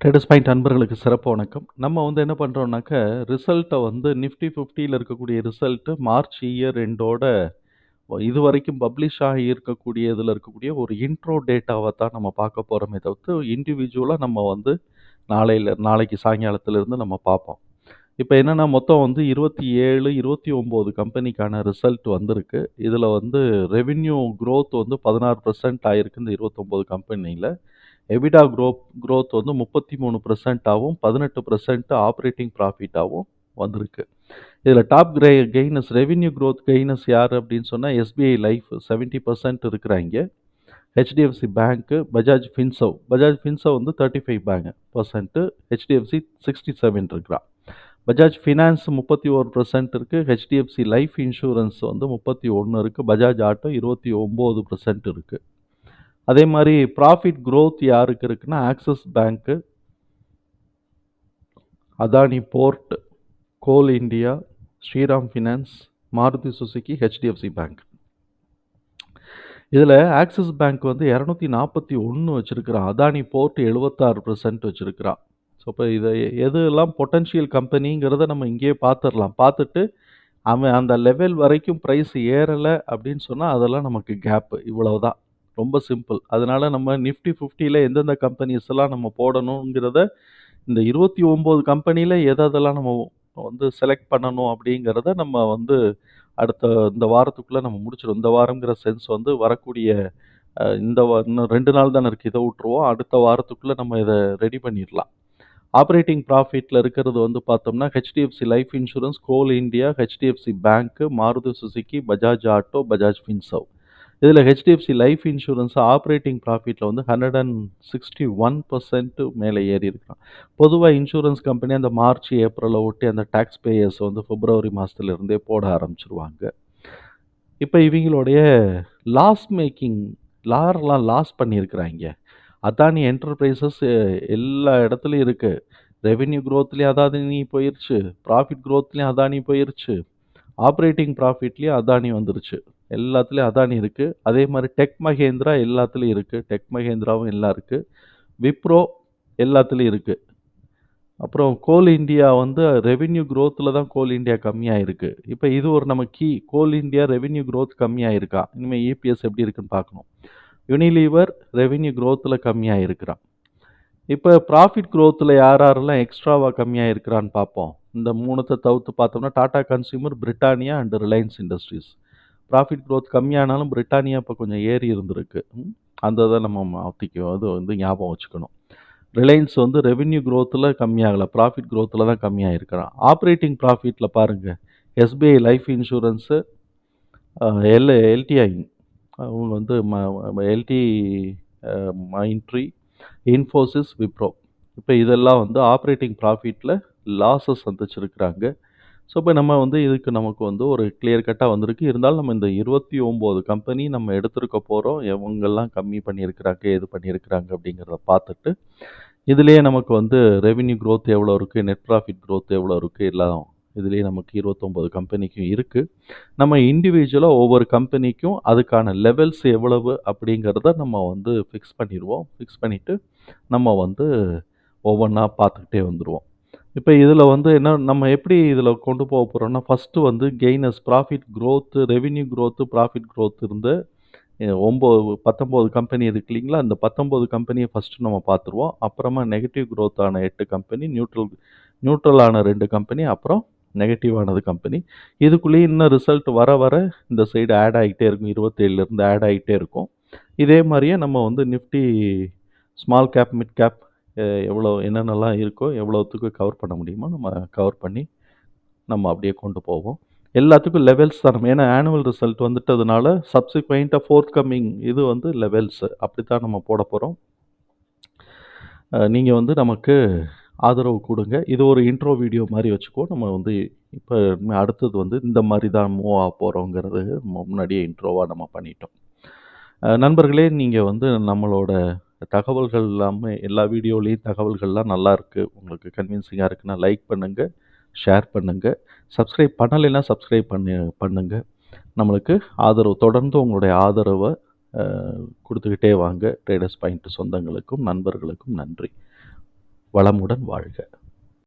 Traders point அன்பர்களுக்கு சிறப்பு வணக்கம். நம்ம வந்து என்ன பண்ணுறோம்னாக்க ரிசல்ட்டை வந்து நிஃப்டி ஃபிஃப்டியில் இருக்கக்கூடிய ரிசல்ட்டு மார்ச் இயர் ரெண்டோட இது வரைக்கும் பப்ளிஷ் ஆகி இருக்கக்கூடிய இதில் இருக்கக்கூடிய ஒரு இன்ட்ரோ டேட்டாவை தான் நம்ம பார்க்க போகிறோமே தவிர்த்து இண்டிவிஜுவலாக நம்ம வந்து நாளையில் நாளைக்கு சாயங்காலத்துலேருந்து நம்ம பார்ப்போம். இப்போ என்னென்னா மொத்தம் வந்து இருபத்தி ஏழு இருபத்தி ஒம்பது கம்பெனிக்கான ரிசல்ட் வந்திருக்கு. இதில் வந்து ரெவின்யூ குரோத் வந்து பதினாறு பர்சன்ட் ஆயிருக்கு இந்த இருபத்தொம்போது கம்பெனியில் எபிடா க்ரோத் வந்து முப்பத்தி மூணு பர்சன்ட்டாகவும் பதினெட்டு பர்சன்ட் ஆப்ரேட்டிங் ப்ராஃபிட்டாகவும் வந்திருக்கு. இதில் டாப் கிரே கெய்னஸ் ரெவின்யூ க்ரோத் கெய்னஸ் யார் அப்படின்னு சொன்னால் எஸ்பிஐ லைஃப் செவன்ட்டி பர்சன்ட் இருக்கிறாங்க HDFC bank Bajaj Finserv. Bajaj Finserv வந்து thirty five bank percent HDFC sixty seven இருக்கிறான் பஜாஜ் ஃபினான்ஸ் முப்பத்தி ஒரு பர்சன்ட் இருக்குது ஹெச்டிஎஃப்சி லைஃப் இன்சூரன்ஸ் வந்து முப்பத்தி ஒன்று இருக்குது பஜாஜ் ஆட்டோ இருபத்தி ஒம்பது பர்சன்ட் இருக்குது அதே மாதிரி ப்ராஃபிட் க்ரோத் யாருக்கு இருக்குன்னா Axis bank Adani port Coal India Shriram finance Maruti Suzuki HDFC bank இதில் ஆக்சிஸ் பேங்க் வந்து இரநூத்தி நாற்பத்தி ஒன்று வச்சுருக்கிறான் அதானி போர்ட் எழுபத்தாறு பர்சன்ட் வச்சுருக்கிறான் ஸோ இப்போ இதை எதெல்லாம் பொட்டன்ஷியல் கம்பெனிங்கிறத நம்ம இங்கேயே பார்த்துடலாம் பார்த்துட்டு அவன் அந்த லெவல் வரைக்கும் ப்ரைஸ் ஏறலை அப்படின்னு சொன்னால் அதெல்லாம் நமக்கு கேப்பு இவ்வளவுதான். ரொம்ப சிம்பிள் அதனால் நம்ம நிஃப்டி ஃபிஃப்டியில் எந்தெந்த கம்பெனிஸ் எல்லாம் நம்ம போடணுங்கிறத இந்த இருபத்தி ஒம்பது கம்பெனியில் எதெல்லாம் நம்ம வந்து செலக்ட் பண்ணணும் அப்படிங்கிறத நம்ம வந்து அடுத்த இந்த வாரத்துக்குள்ளே நம்ம முடிச்சிடும் இந்த வாரங்கிற சென்ஸ் வந்து வரக்கூடிய இந்த வா- இன்னும் ரெண்டு நாள் தானே இருக்குது இதை விட்டுருவோம். அடுத்த வாரத்துக்குள்ளே நம்ம இதை ரெடி பண்ணிடலாம் ஆப்ரேட்டிங் ப்ராஃபிட்டில் இருக்கிறது வந்து பார்த்தோம்னா HDFC life insurance Coal India HDFC bank Maruti Suzuki Bajaj auto Bajaj Finserv இதில் ஹெச்டிஎஃப்சி லைஃப் இன்சூரன்ஸ் ஆப்ரேட்டிங் ப்ராஃபிட்டில் வந்து hundred and sixty one percent மேலே ஏறி இருக்கான் பொதுவாக இன்சூரன்ஸ் கம்பெனி அந்த மார்ச் ஏப்ரலை ஒட்டி அந்த டேக்ஸ் பேயர்ஸ் வந்து பிப்ரவரி மாதத்துலேருந்தே போட ஆரம்பிச்சிருவாங்க. இப்போ இவங்களுடைய லாஸ் மேக்கிங் லாரெலாம் லாஸ் பண்ணியிருக்கிறாங்க. அதானி என்டர்பிரைசஸ் எல்லா இடத்துலையும் இருக்குது ரெவென்யூ க்ரோத்லேயும் அதானி போயிடுச்சு ப்ராஃபிட் க்ரோத்லேயும் அதானி போயிருச்சு. ஆப்ரேட்டிங் ப்ராஃபிட்லேயும் அதானி வந்துருச்சு. எல்லாத்துலேயும் அதானி இருக்குது அதே மாதிரி டெக் மகேந்திரா எல்லாத்துலேயும் இருக்குது டெக் மகேந்திராவும் எல்லாம் இருக்குது விப்ரோ எல்லாத்துலேயும் இருக்குது அப்புறம் கோல் இந்தியா வந்து ரெவென்யூ க்ரோத்தில் தான் கோல் இந்தியா கம்மியாக இருக்குது இப்போ இது ஒரு நம்ம key Coal India revenue growth கம்மியாக இருக்கா இனிமேல் இபிஎஸ் எப்படி இருக்குன்னு பார்க்கணும். யூனிலீவர் ரெவென்யூ க்ரோத்தில் கம்மியாக இருக்கிறான் இப்போ ப்ராஃபிட் க்ரோத்தில் யார் யாரெல்லாம் எக்ஸ்ட்ராவாக கம்மியாக இருக்கிறான்னு பார்ப்போம். இந்த மூணத்தை தவிர்த்து பார்த்தோம்னா Tata consumer Britannia and Reliance industries profit growth கம்மியானாலும் Britannia இப்போ கொஞ்சம் ஏறி இருந்திருக்கு. அந்த இதை நம்ம மாற்றிக்கும் அது வந்து ஞாபகம் வச்சுக்கணும். ரிலையன்ஸ் வந்து ரெவென்யூ க்ரோத்தில் கம்மியாகலை ப்ராஃபிட் க்ரோத்தில் தான் கம்மியாக இருக்கிறான். ஆப்ரேட்டிங் ப்ராஃபிட்டில் பாருங்கள் SBI life insurance L LTI அவங்க வந்து ம எல்டி மைன்ட்ரி இன்ஃபோசிஸ் விப்ரோ இப்போ இதெல்லாம் வந்து ஆப்ரேட்டிங் ப்ராஃபிட்டில் லாஸஸ் சந்திச்சிருக்கிறாங்க. ஸோ இப்போ நம்ம வந்து இதுக்கு நமக்கு வந்து ஒரு கிளியர் கட்டாக வந்திருக்கு. இருந்தாலும் நம்ம இந்த இருபத்தி ஒம்பது கம்பெனி நம்ம எடுத்திருக்க போகிறோம் எவங்கெல்லாம் கம்மி பண்ணியிருக்கிறாங்க எது பண்ணியிருக்கிறாங்க அப்படிங்கிறத பார்த்துட்டு இதுலேயே நமக்கு வந்து ரெவின்யூ க்ரோத் எவ்வளோ இருக்குது நெட் ப்ராஃபிட் க்ரோத் எவ்வளோ இருக்குது எல்லாம் இதுலேயே நமக்கு இருபத்தொம்போது கம்பெனிக்கும் இருக்குது நம்ம இண்டிவிஜுவலாக ஒவ்வொரு கம்பெனிக்கும் அதுக்கான லெவல்ஸ் எவ்வளவு அப்படிங்கிறத நம்ம வந்து ஃபிக்ஸ் பண்ணிடுவோம். ஃபிக்ஸ் பண்ணிவிட்டு நம்ம வந்து ஒவ்வொன்றா பார்த்துக்கிட்டே வந்துடுவோம் இப்போ இதில் வந்து என்ன நம்ம எப்படி இதில் கொண்டு போக போகிறோம்னா ஃபஸ்ட்டு வந்து gainers profit growth revenue growth profit growth இருந்து ஒம்பது பத்தொம்போது கம்பெனி இருக்கு இல்லைங்களா? அந்த பத்தொம்போது கம்பெனியை ஃபஸ்ட்டு நம்ம பார்த்துருவோம். அப்புறமா நெகட்டிவ் க்ரோத்தான எட்டு கம்பெனி நியூட்ரல் நியூட்ரல் ஆன ரெண்டு கம்பெனி அப்புறம் நெகட்டிவானது கம்பெனி இதுக்குள்ளேயே இன்னும் ரிசல்ட் வர வர இந்த சைடு ஆட் ஆகிட்டே இருக்கும். இருபத்தேழுலேருந்து ஆட் ஆகிட்டே இருக்கும். இதே மாதிரியே நம்ம வந்து Nifty small cap mid cap எவ்வளோ என்னென்னலாம் இருக்கோ எவ்வளோத்துக்கு கவர் பண்ண முடியுமோ நம்ம கவர் பண்ணி நம்ம அப்படியே கொண்டு போவோம். எல்லாத்துக்கும் லெவல்ஸ் தான் நம்ம. ஏன்னா ஆனுவல் ரிசல்ட் வந்துட்டதுனால சப்சிக்வெண்ட்டாக ஃபோர்த் கம்மிங் இது வந்து லெவல்ஸு அப்படி தான் நம்ம போட போகிறோம் நீங்கள் வந்து நமக்கு ஆதரவு கொடுங்க. இது ஒரு இன்ட்ரோ வீடியோ மாதிரி வச்சுக்கோ. நம்ம வந்து இப்போ அடுத்தது வந்து இந்த மாதிரி தான் மூவ் ஆக போகிறோங்கிறது முன்னாடியே இன்ட்ரோவாக நம்ம பண்ணிட்டோம். நண்பர்களே நீங்கள் வந்து நம்மளோட தகவல்கள் எல்லாமே எல்லா வீடியோலேயும் தகவல்கள்லாம் நல்லா இருக்குது உங்களுக்கு கன்வின்சிங்காக இருக்குன்னா லைக் பண்ணுங்கள் ஷேர் பண்ணுங்கள் சப்ஸ்கிரைப் பண்ணலைன்னா சப்ஸ்கிரைப் பண்ணி பண்ணுங்கள் நம்மளுக்கு ஆதரவு தொடர்ந்து உங்களுடைய ஆதரவை கொடுத்துக்கிட்டே வாங்க. ட்ரேடர்ஸ் பாயிண்ட் சொந்தங்களுக்கும் நண்பர்களுக்கும் நன்றி. வளமுடன் வாழ்க.